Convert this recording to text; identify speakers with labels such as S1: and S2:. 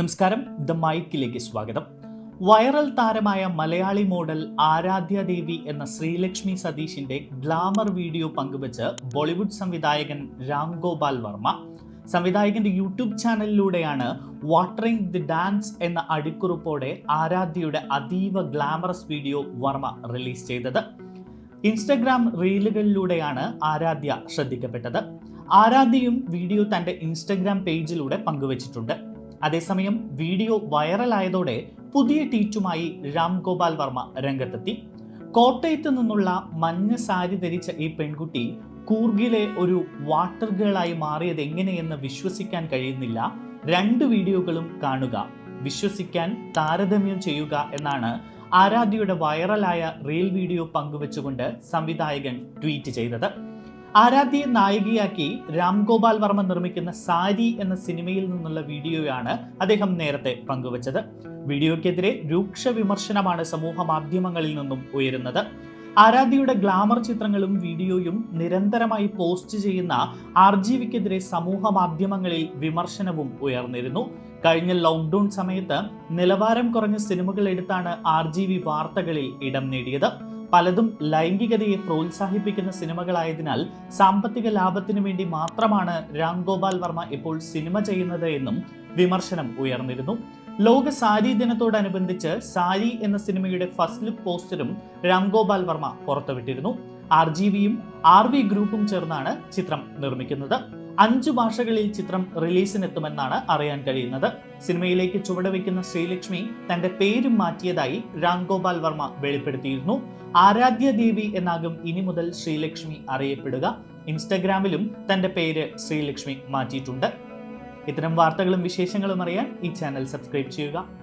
S1: നമസ്കാരം. ദ മൈക്കിലേക്ക് സ്വാഗതം. വൈറൽ താരമായ മലയാളി മോഡൽ ആരാധ്യ ദേവി എന്ന ശ്രീലക്ഷ്മി സതീഷിന്റെ ഗ്ലാമർ വീഡിയോ പങ്കുവച്ച് ബോളിവുഡ് സംവിധായകൻ രാം ഗോപാൽ വർമ്മ സംവിധായകന്റെ യൂട്യൂബ് ചാനലിലൂടെയാണ് വാട്ടറിംഗ് ദി ഡാൻസ് എന്ന അടിക്കുറിപ്പോടെ ആരാധ്യയുടെ അതീവ ഗ്ലാമറസ് വീഡിയോ വർമ്മ റിലീസ് ചെയ്തത്. ഇൻസ്റ്റഗ്രാം റീലുകളിലൂടെയാണ് ആരാധ്യ ശ്രദ്ധിക്കപ്പെട്ടത്. ആരാധ്യയും വീഡിയോ തന്റെ ഇൻസ്റ്റഗ്രാം പേജിലൂടെ പങ്കുവച്ചിട്ടുണ്ട്. അതേസമയം വീഡിയോ വൈറലായതോടെ പുതിയ ട്വീറ്റുമായി രാം ഗോപാൽ വർമ്മ രംഗത്തെത്തി. കോട്ടയത്ത് നിന്നുള്ള മഞ്ഞ സാരി ധരിച്ച ഈ പെൺകുട്ടി കൂർഗിലെ ഒരു വാട്ടർ ഗേളായി മാറിയത് എങ്ങനെയെന്ന് വിശ്വസിക്കാൻ കഴിയുന്നില്ല. രണ്ട് വീഡിയോകളും കാണുക വിശ്വസിക്കാൻ താരതമ്യം ചെയ്യുക എന്നാണ് ആരാധ്യയുടെ വൈറലായ റീൽ വീഡിയോ പങ്കുവച്ചുകൊണ്ട് സംവിധായകൻ ട്വീറ്റ് ചെയ്തത്. ആരാധ്യയെ നായികയാക്കി രാം ഗോപാൽ വർമ്മ നിർമ്മിക്കുന്ന സാരി എന്ന സിനിമയിൽ നിന്നുള്ള വീഡിയോയാണ് അദ്ദേഹം നേരത്തെ പങ്കുവച്ചത്. വീഡിയോയ്ക്കെതിരെ രൂക്ഷ വിമർശനമാണ് സമൂഹ മാധ്യമങ്ങളിൽ നിന്നും ഉയരുന്നത്. ആരാധ്യയുടെ ഗ്ലാമർ ചിത്രങ്ങളും വീഡിയോയും നിരന്തരമായി പോസ്റ്റ് ചെയ്യുന്ന ആർ ജി വിക്കെതിരെ സമൂഹ മാധ്യമങ്ങളിൽ വിമർശനവും ഉയർന്നിരുന്നു. കഴിഞ്ഞ ലോക്ക്ഡൌൺ സമയത്ത് നിലവാരം കുറഞ്ഞ സിനിമകൾ എടുത്താണ് ആർ ജി വി വാർത്തകളിൽ ഇടം നേടിയത്. പലതും ലൈംഗികതയെ പ്രോത്സാഹിപ്പിക്കുന്ന സിനിമകളായതിനാൽ സാമ്പത്തിക ലാഭത്തിനു വേണ്ടി മാത്രമാണ് രാം ഗോപാൽ വർമ്മ ഇപ്പോൾ സിനിമ ചെയ്യുന്നത് എന്നും വിമർശനം ഉയർന്നിരുന്നു. ലോക സാരി ദിനത്തോടനുബന്ധിച്ച് സാരി എന്ന സിനിമയുടെ ഫസ്റ്റ് ലുക്ക് പോസ്റ്ററും രാം ഗോപാൽ വർമ്മ പുറത്തുവിട്ടിരുന്നു. ആർ ജി വിയും ആർ വി ഗ്രൂപ്പും ചേർന്നാണ് ചിത്രം നിർമ്മിക്കുന്നത്. അഞ്ചു ഭാഷകളിൽ ചിത്രം റിലീസിനെത്തുമെന്നാണ് അറിയാൻ കഴിയുന്നത്. സിനിമയിലേക്ക് ചുവടുവെക്കുന്ന ശ്രീലക്ഷ്മി തന്റെ പേര് മാറ്റിയതായി രാം ഗോപാൽ വർമ്മ വെളിപ്പെടുത്തിയിരുന്നു. ആരാധ്യ ദേവി എന്നാകും ഇനി മുതൽ ശ്രീലക്ഷ്മി അറിയപ്പെടുക. ഇൻസ്റ്റഗ്രാമിലും തന്റെ പേര് ശ്രീലക്ഷ്മി മാറ്റിയിട്ടുണ്ട്. ഇത്തരം വാർത്തകളും വിശേഷങ്ങളും അറിയാൻ ഈ ചാനൽ സബ്സ്ക്രൈബ് ചെയ്യുക.